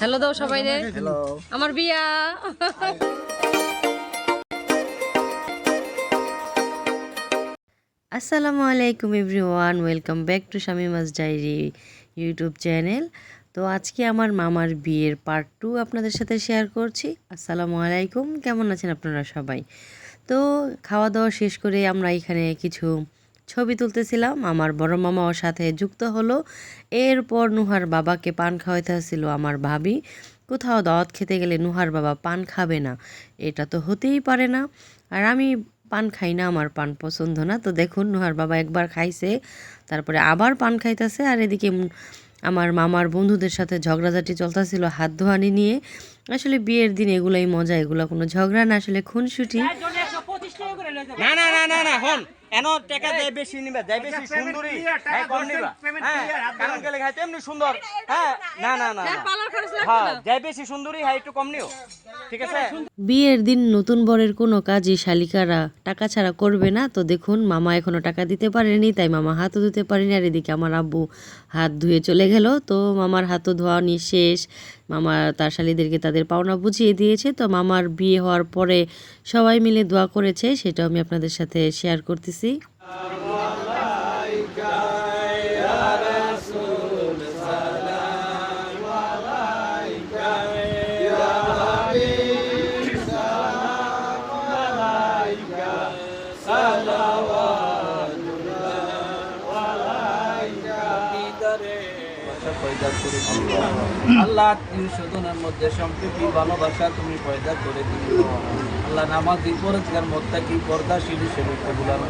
Hello দাও সবাই রে আমার বিয়া। আসসালামু আলাইকুম everyone welcome back to Shamima's diary YouTube channel. তো আজকে আমার মামার বিয়ের পার্ট টু আপনাদের সাথে শেয়ার করছি। আসসালামু আলাইকুম কেমন আছেন আপনারা সবাই? তো খাওয়া দাওয়া শেষ করে আমরা এখানে কিছু ছবি তুলতেছিলাম। আমার বড় মামা ওর সাথে যুক্ত হলো। এরপর নুহার বাবাকে পান খাওয়াইতে আসছিল আমার ভাবি। কোথাও দাওয়াত খেতে গেলে নুহার বাবা পান খাবে না। এটা তো হতেই পারে না। আর আমি পান খাই না আমার পান পছন্দ না। তো দেখুন নুহার বাবা একবার খাইছে তারপরে আবার পান খাইতেছে। আর এদিকে আমার মামার বন্ধুদের সাথে ঝগড়াঝাটি চলতেছিল হাত ধোয়ানি নিয়ে। আসলে বিয়ের দিন এগুলাই মজা এগুলো কোনো ঝগড়া না। আসলে খুনসুটি। না না না না না হন। এন টাকা দেয় বেশি নিবা? দেয় বেশি সুন্দরী। হ্যাঁ কম নিবা। হ্যাঁ কারণ গেলে খাই তেমনি সুন্দর। হ্যাঁ না না না না। হ্যাঁ দেয় বেশি সুন্দরী হ্যাঁ একটু কম নিও। বিয়ের দিন নতুন বরের কোনো কাজই শালিকারা টাকা ছাড়া করবে না। তো দেখুন, মামা এখনও টাকা দিতে পারেনি, তাই মামা হাতও ধুতে পারেনি। আর এদিকে আমার আব্বু হাত ধুয়ে চলে গেল। তো মামার হাতও ধোয়ানি শেষ। মামা তার শালিদেরকে তাদের পাওনা বুঝিয়ে দিয়েছে। তো মামার বিয়ে হওয়ার পরে সবাই মিলে দোয়া করেছে। সেটাও আমি আপনাদের সাথে শেয়ার করতেছি। আল্লাহ আত্মীয় স্বজনের মধ্যে সম্প্রীতি ভালোবাসা তুমি পয়দা করে দিও আল্লাহ নামাজি পরজগার মধ্যে কি পর্দাশীল হিসেবে কবুলার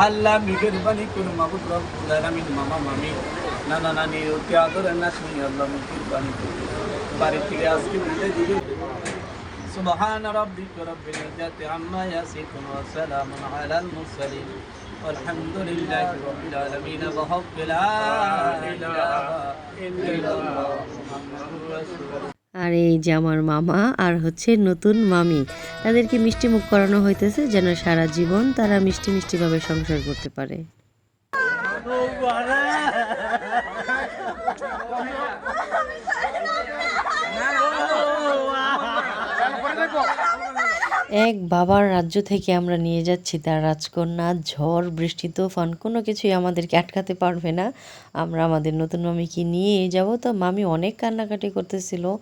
আল্লাহ মিগের বাণী কোন মাবুদ রব্বুল আলামিন মামা মামি নানা নানি ওকে আদরের না শুনি আল্লাহ মুখির বাণী বাড়ি থেকে আজকে বিদায় দিবে سبحان ربك رب العزة عما يصفون وسلام على المرسلين والحمد لله رب العالمين وحق لا إله إلا الله محمد رسول الله আর এই যে আমার মামা আর হচ্ছে নতুন মামি তাদেরকে মিষ্টি মুখ করানো হইতেছে যেন সারা জীবন তারা মিষ্টি মিষ্টিভাবে সংসার করতে পারে এক বাবার রাজ্য থেকে আমরা নিয়ে যাচ্ছি তার রাজকন্যা, ঝড়, বৃষ্টি, তুফান, কোনো কিছুই আমাদেরকে আটকাতে পারবে না। আমরা আমাদের নতুন মামিকে নিয়ে যাব। তো মামি অনেক কান্নাকাটি করতেছিল।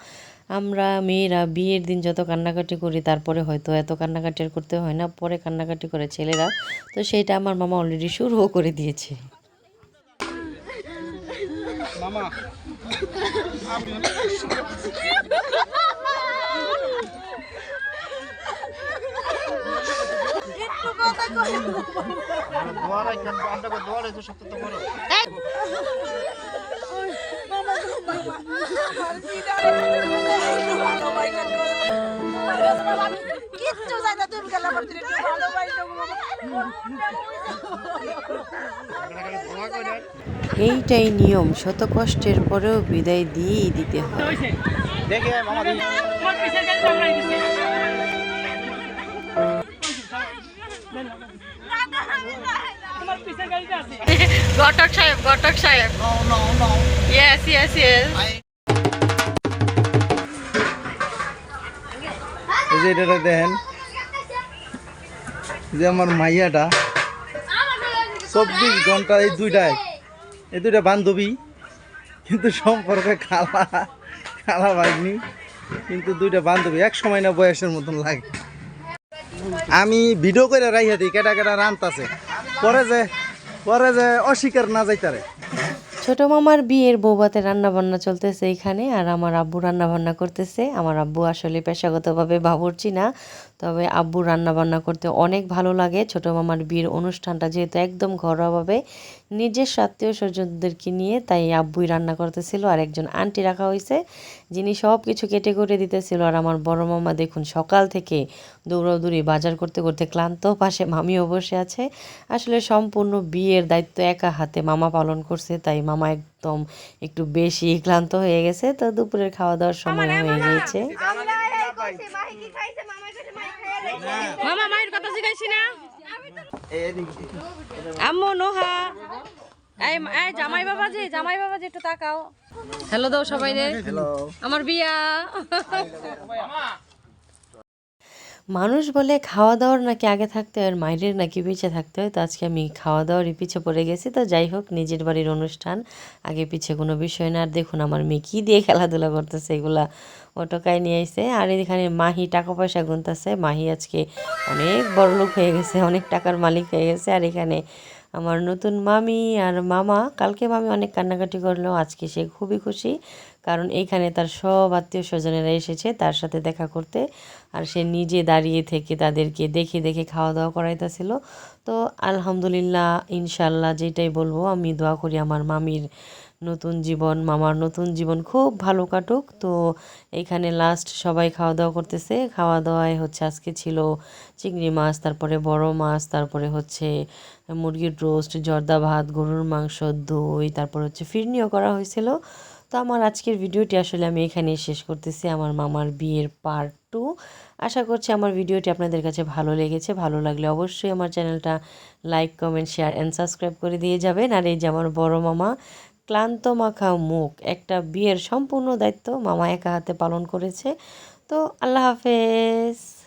আমরা মেয়েরা বিয়ের দিন যত কান্নাকাটি করি, তারপরে হয়তো এত কান্নাকাটি করতে হয় না। পরে কান্নাকাটি করে ছেলেরা। তো সেইটা আমার মামা অলরেডি শুরুও করে দিয়েছে। কিচ্ছু যায় না তুমি এইটাই নিয়ম শত কষ্টের পরেও বিদায় দিয়েই দিতে হয়। ঘটক সাহেব ঘটক সাহেব। ইয়েস এই যে আমার মাইয়াটা, চব্বিশ ঘণ্টা এই দুইটায়, এই দুইটা বান্ধবী, কিন্তু সম্পর্কে খালা খালা ভাগ্নি, কিন্তু দুইটা বান্ধবী, এক সময় না বয়সের মতন লাগে। আমি ভিডিও করে রাইহা দিই কেটা কেটা রান্তাছে পরে যে পরে যে অস্বীকার না যাইতারে। ছোট মামার বিয়ের বৌবাতে রান্না বান্না চলতেছে এখানে, আর আমার আব্বু রান্না বান্না করতেছে। আমার আব্বু আসলে পেশাগতভাবে বাবুর্চি না তবে আব্বু রান্না বান্না করতে অনেক ভালো লাগে। ছোট মামার বিয়ের অনুষ্ঠানটা যেহেতু একদম ঘরোয়াভাবে নিজের আত্মীয় স্বজনদেরকে নিয়ে তাই আব্বুই রান্না করতেছিল আর একজন আন্টি রাখা হয়েছে যিনি সব কিছু কেটে করে দিতেছিল। আর আমার বড় মামা দেখুন সকাল থেকে দৌড়াদৌড়ি বাজার করতে করতে ক্লান্ত পাশে মামিও বসে আছে। আসলে সম্পূর্ণ বিয়ের দায়িত্ব একা হাতে মামা পালন করছে তাই মামা একদম একটু বেশি ক্লান্ত হয়ে গেছে। তো দুপুরের খাওয়া দাওয়ার সময় হয়ে গিয়েছে। মামা মায়ের কথা শিখাইছি না? আম্মু নোহা। এই এই জামাই বাবাজি জামাই বাবাজি একটু তাকাও। হ্যালো দাও সবাই রে আমার বিয়া। মানুষ বলে খাওয়া দাওয়ার নাকি আগে থাকতে হয়, আর মায়ের নাকি পিছিয়ে থাকতে হয়, তো আজকে আমি খাওয়া দাওয়ারই পিছিয়ে পড়ে গেছি। তো যাই হোক, নিজের বাড়ির অনুষ্ঠান, আগে পিছিয়ে কোনো বিষয় না। আর দেখুন, আমার মেয়ে কী দিয়ে খেলাধুলা করতেছে, এগুলা অটোকায় নিয়ে আসছে আর এখানে মাহি টাকা পয়সা গুনতেছে। মাহি আজকে অনেক বড় লোক হয়ে গেছে, অনেক টাকার মালিক হয়ে গেছে। আর এখানে আমার নতুন মামি আর মামা, কালকে মামি অনেক কান্নাকাটি করল, আজকে সে খুবই খুশি কারণ এইখানে তার সব আত্মীয় স্বজনেরা এসেছে তার সাথে দেখা করতে আর সে নিজে দাঁড়িয়ে থেকে তাদেরকে দেখে দেখে খাওয়া দাওয়া করাইতেছিল। তো আলহামদুলিল্লাহ ইনশাল্লাহ যেটাই বলব আমি দোয়া করি আমার মামির নতুন জীবন, মামার নতুন জীবন খুব ভালো কাটুক। তো এখানে লাস্ট সবাই খাওয়া দাওয়া করতেছে। খাওয়া দাওয়ায় হচ্ছে আজকে ছিল চিংড়ি মাছ, তারপরে বড় মাছ, তারপরে হচ্ছে মুরগির রোস্ট জর্দা ভাত, গরুর মাংস, দই, তারপর হচ্ছে ফিরনিও করা হয়েছিল। তো আমার আজকের ভিডিওটি আসলে আমি এখানেই শেষ করতেছি। আমার মামার বিয়ের পার্ট টু আশা করছি আমার ভিডিওটি আপনাদের কাছে ভালো লেগেছে। ভালো লাগলে অবশ্যই আমার চ্যানেলটা like comment share and subscribe করে দিয়ে যাবেন। আর এই যে আমার বড় মামা ক্লান্ত মাখা মুখ, একটা বিয়ের সম্পূর্ণ দায়িত্ব মামা একা হাতে পালন করেছে। তো আল্লাহ হাফেজ।